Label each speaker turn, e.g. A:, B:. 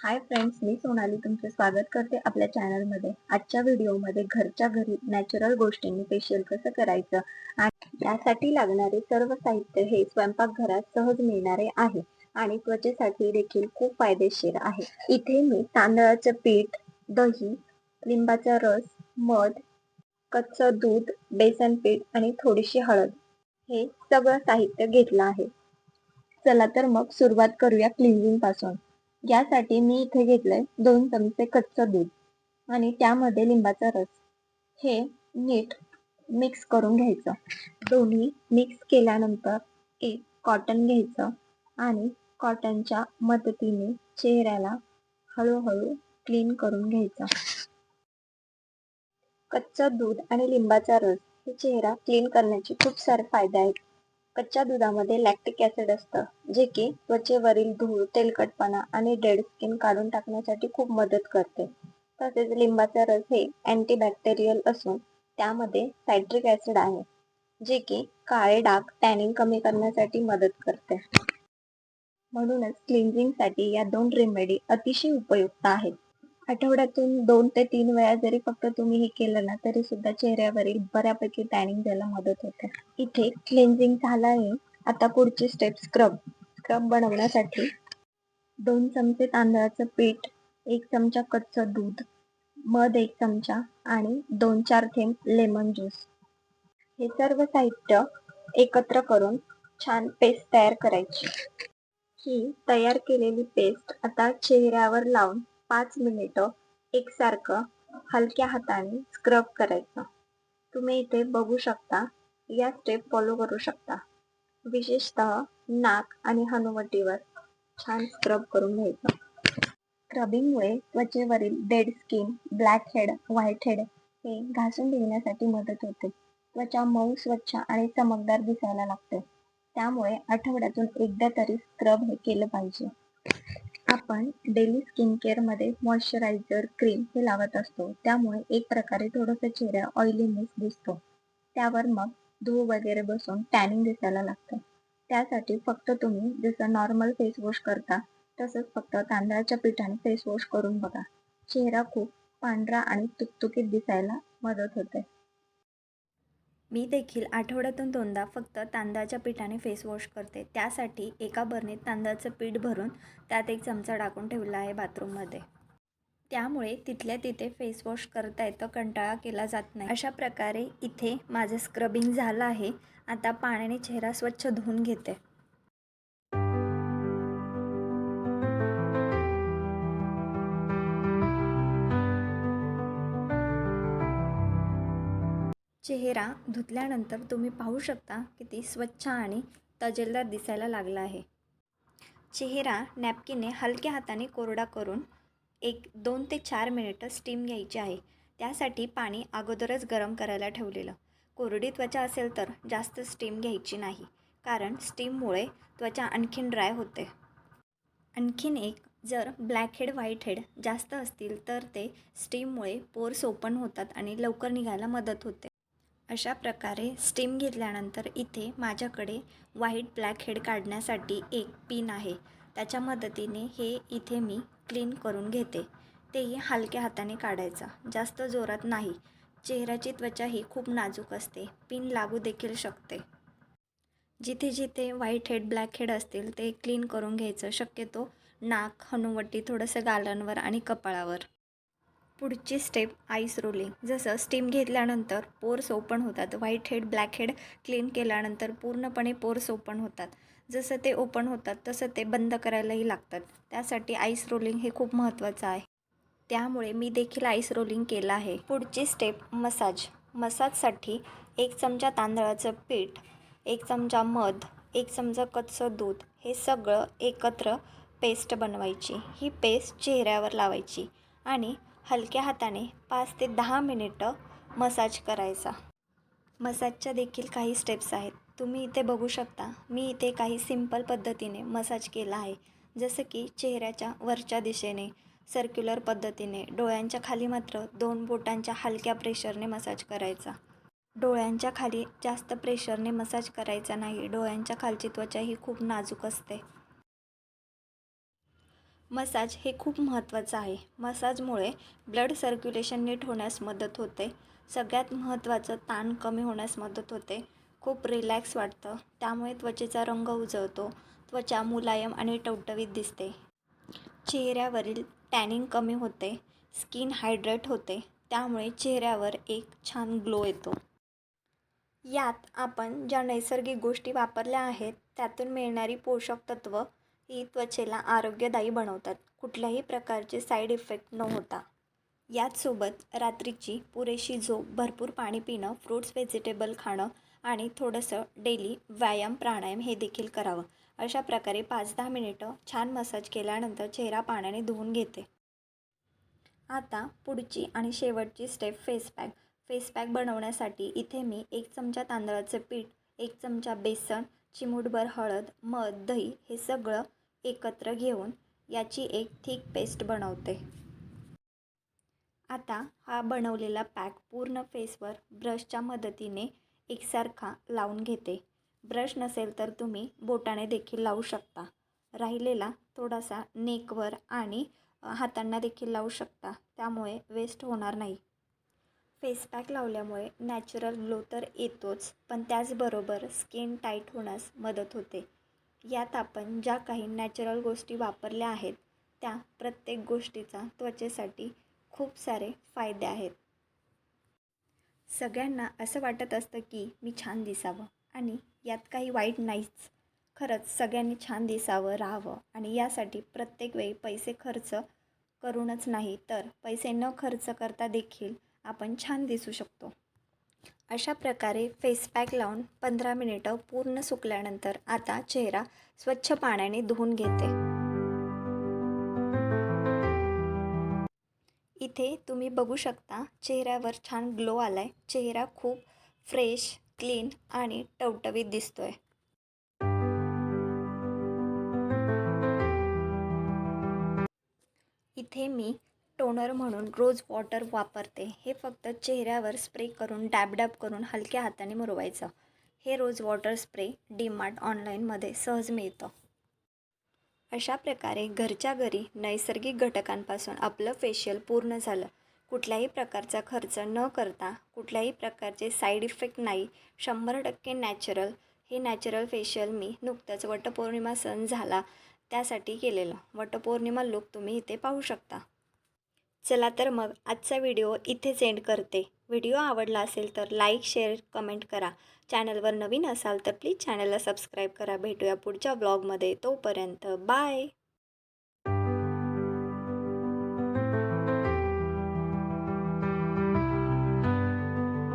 A: Hi friends मी सोनाली तुमचे स्वागत करते आपल्या चॅनलमध्ये आजच्या व्हिडिओमध्ये घरच्या घरी नॅचरल गोष्टींनी फेशियल कसं करायचं आणि त्यासाठी लागणारे सर्व साहित्य हे स्वयंपाकघरात सहज मिळणारे आहे आणि त्वचेसाठी देखील खूप फायदेशीर आहे. इथे मी तांदळाचं पीठ दही लिंबाचा रस मध कच्चं दूध बेसन पीठ आणि थोडीशी हळद हे सगळं साहित्य घेतलं आहे. चला तर मग सुरुवात करूया क्लिन्झिंगपासून. यासाठी मी इथे घेतलंय दोन चमचे कच्चं दूध आणि त्यामध्ये लिंबाचा रस. हे नीट मिक्स करून घ्यायचं. दोन्ही मिक्स केल्यानंतर एक कॉटन घ्यायचं आणि कॉटनच्या मदतीने चेहऱ्याला हळूहळू क्लीन करून घ्यायचं. कच्चं दूध आणि लिंबाचा रस हे चेहरा क्लीन करण्याचे खूप सारे फायदे आहेत. कच्च्या दुधामध्ये लॅक्टिक ऍसिड असतं जे की त्वचेवरील धूळ तेलकटपणा आणि डेड स्किन काढून टाकण्यासाठी खूप मदत करते. तसेच लिंबाचा रस हे अँटीबॅक्टेरियल असून त्यामध्ये सायट्रिक ऍसिड आहे जे की काळे डाग टॅनिंग कमी करण्यासाठी मदत करते. म्हणूनच क्लिन्झिंगसाठी या दोन रेमेडी अतिशय उपयुक्त आहेत. आठवड्यातून दोन ते तीन वेळा जरी फक्त तुम्ही हे केलं ना तरी सुद्धा चेहऱ्यावरील बऱ्यापैकी टॅनिंग द्यायला मदत होते. इथे क्लिन्झिंग झाला आहे आता पुढची स्टेप स्क्रब स्क्रब बनवण्यासाठी दोन चमचे तांदळाचं पीठ एक चमचा कच्चं दूध मध एक चमचा आणि दोन चार थेंब लेमन ज्यूस हे सर्व साहित्य एकत्र करून छान पेस्ट तयार करायची. ही तयार केलेली पेस्ट आता चेहऱ्यावर लावून पाच मिनिटं एकसारखं हलक्या हाताने स्क्रब करायचं. तुम्ही इथे बघू शकता या स्टेप फॉलो करू शकता. विशेषतः नाक आणि हनुवटीवर छान स्क्रब करून घ्यायचं. स्क्रबिंगमुळे त्वचेवरील dead skin blackhead whitehead हे घासून घेण्यासाठी मदत होते. त्वचा मऊ स्वच्छ आणि चमकदार दिसायला लागते. त्यामुळे आठवड्यातून एकदा तरी स्क्रब हे केलं पाहिजे. आपण डेली स्किन केअरमध्ये मॉइश्चरायझर क्रीम हे लावत असतो. त्यामुळे एक प्रकारे थोडंसं चेहरा ऑइलीनेस दिसतो. त्यावर मग धूळ वगैरे बसून टॅनिंग दिसायला लागतं. त्यासाठी फक्त तुम्ही जसं नॉर्मल फेस वॉश करता तसंच फक्त तांदळाच्या पिठाने फेस वॉश करून बघा. चेहरा खूप पांढरा आणि तुकतुकीत दिसायला मदत होते.
B: मी देखील आठवड्यातून दोनदा फक्त तांदळाच्या पिठाने फेस वॉश करते. त्यासाठी एका बरणीत तांदळाचं पीठ भरून त्यात एक चमचा टाकून ठेवला आहे बाथरूममध्ये त्यामुळे तिथल्या तिथे फेस वॉश करता येतं कंटाळा केला जात नाही. अशा प्रकारे इथे माझं स्क्रबिंग झालं आहे. आता पाण्याने चेहरा स्वच्छ धुवून घेते. चेहरा धुतल्यानंतर तुम्ही पाहू शकता किती स्वच्छ आणि तजेलदार दिसायला लागला आहे. चेहरा नॅपकिनने हलक्या हाताने कोरडा करून एक दोन ते चार मिनिटं स्टीम घ्यायची आहे. त्यासाठी पाणी अगोदरच गरम करायला ठेवलेलं. कोरडी त्वचा असेल तर जास्त स्टीम घ्यायची नाही कारण स्टीममुळे त्वचा आणखीन ड्राय होते. आणखीन एक जर ब्लॅक हेड व्हाईट हेड जास्त असतील तर ते स्टीममुळे पोर्स ओपन होतात आणि लवकर निघायला मदत होते. अशा प्रकारे स्टीम घेतल्यानंतर इथे माझ्याकडे व्हाईट ब्लॅक हेड काढण्यासाठी एक पिन आहे. त्याच्या मदतीने हे इथे मी क्लीन करून घेते. तेही हलक्या हाताने काढायचा. जास्त जोरात नाही. चेहऱ्याची त्वचा ही खूप नाजूक असते. पिन लागू देखील शकते. जिथे जिथे व्हाईट हेड ब्लॅक हेड असतील ते क्लीन करून घ्यायचं. शक्यतो नाक हनुवटी थोडंसं गालांवर आणि कपाळावर. पुढची स्टेप आईस रोलिंग जसं स्टीम घेतल्यानंतर पोर्स ओपन होतात. White head black head clean केल्यानंतर पूर्णपणे पोर्स ओपन होतात. जसं ते ओपन होतात तसं ते बंद करायलाही लागतात. त्यासाठी आईस रोलिंग हे खूप महत्त्वाचं आहे. त्यामुळे मी देखील आईस रोलिंग केलं आहे. पुढची स्टेप मसाज मसाजसाठी एक चमचा तांदळाचं पीठ एक चमचा मध एक चमचा कच्चं दूध हे सगळं एकत्र पेस्ट बनवायची. ही पेस्ट चेहऱ्यावर लावायची आणि हलक्या हाताने पाच ते दहा मिनिटं मसाज करायचा. मसाजच्या देखील काही स्टेप्स आहेत. तुम्ही इथे बघू शकता मी इथे काही सिंपल पद्धतीने मसाज केला आहे. जसं की चेहऱ्याच्या वरच्या दिशेने सर्क्युलर पद्धतीने डोळ्यांच्या खाली मात्र दोन बोटांच्या हलक्या प्रेशरने मसाज करायचा. डोळ्यांच्या खाली जास्त प्रेशरने मसाज करायचा नाही. डोळ्यांच्या खालची त्वचा ही खूप नाजूक असते. मसाज हे खूप महत्त्वाचं आहे. मसाजमुळे ब्लड सर्क्युलेशन नीट होण्यास मदत होते. सगळ्यात महत्त्वाचं ताण कमी होण्यास मदत होते. खूप रिलॅक्स वाटतं. त्यामुळे त्वचेचा रंग उजळतो. त्वचा मुलायम आणि टवटवीत दिसते. चेहऱ्यावरील टॅनिंग कमी होते. स्किन हायड्रेट होते. त्यामुळे चेहऱ्यावर एक छान ग्लो येतो. यात आपण ज्या नैसर्गिक गोष्टी वापरल्या आहेत त्यातून मिळणारी पोषक तत्त्व ही त्वचेला आरोग्यदायी बनवतात. कुठल्याही प्रकारचे साईड इफेक्ट न होता. याचसोबत रात्रीची पुरेशी झोप भरपूर पाणी पिणं फ्रूट्स व्हेजिटेबल खाणं आणि थोडंसं डेली व्यायाम प्राणायाम हे देखील करावं. अशा प्रकारे पाच दहा मिनिटं छान मसाज केल्यानंतर चेहरा पाण्याने धुवून घेते. आता पुढची आणि शेवटची step face pack face pack बनवण्यासाठी इथे मी एक चमचा तांदळाचं पीठ एक चमचा बेसन चिमूटभर हळद मध दही हे सगळं एकत्र घेऊन याची एक थिक पेस्ट बनवते. आता हा बनवलेला पॅक पूर्ण फेसवर ब्रशच्या मदतीने एकसारखा लावून घेते. ब्रश नसेल तर तुम्ही बोटाने देखील लावू शकता. राहिलेला थोडासा नेकवर आणि हातांना देखील लावू शकता. त्यामुळे वेस्ट होणार नाही. फेस पॅक लावल्यामुळे नॅचरल ग्लो तर येतोच पण त्याचबरोबर स्किन टाईट होण्यास मदत होते. यात आपण ज्या काही नॅचरल गोष्टी वापरल्या आहेत त्या प्रत्येक गोष्टीचा त्वचेसाठी खूप सारे फायदे आहेत. सगळ्यांना असं वाटत असतं की मी छान दिसावं आणि यात काही वाईट नाहीच. खरंच सगळ्यांनी छान दिसावं राहावं आणि यासाठी प्रत्येक वेळी पैसे खर्च करूनच नाही तर पैसे न खर्च करता देखील आपण छान दिसू शकतो. अशा प्रकारे फेस पॅक लावून पंधरा मिनिटं पूर्ण सुकल्यानंतर आता चेहरा स्वच्छ पाण्याने धुवून घेते. इथे तुम्ही बघू शकता चेहऱ्यावर छान ग्लो आला आहे चेहरा खूप फ्रेश क्लीन आणि टवटवीत दिसतोय. इथे मी टोनर म्हणून रोज वॉटर वापरते. हे फक्त चेहऱ्यावर स्प्रे करून डॅबडॅब करून हलक्या हाताने मुरवायचं. हे रोज वॉटर स्प्रे डीमार्ट ऑनलाईनमध्ये सहज मिळतं. अशा प्रकारे घरच्या घरी नैसर्गिक घटकांपासून आपलं फेशियल पूर्ण झालं. कुठल्याही प्रकारचा खर्च न करता कुठल्याही प्रकारचे साईड इफेक्ट नाही शंभर टक्के नॅचरल हे नॅचरल फेशियल मी नुकतंच वटपौर्णिमा सण झाला त्यासाठी केलेलं. वटपौर्णिमा लुक तुम्ही इथे पाहू शकता. चला तर मग आजचा व्हिडिओ इथेच एंड करते. व्हिडिओ आवडला असेल तर लाईक शेअर कमेंट करा. चॅनलवर नवीन असाल तर प्लीज चॅनलला सबस्क्राईब करा. भेटूया पुढच्या ब्लॉगमध्ये तोपर्यंत बाय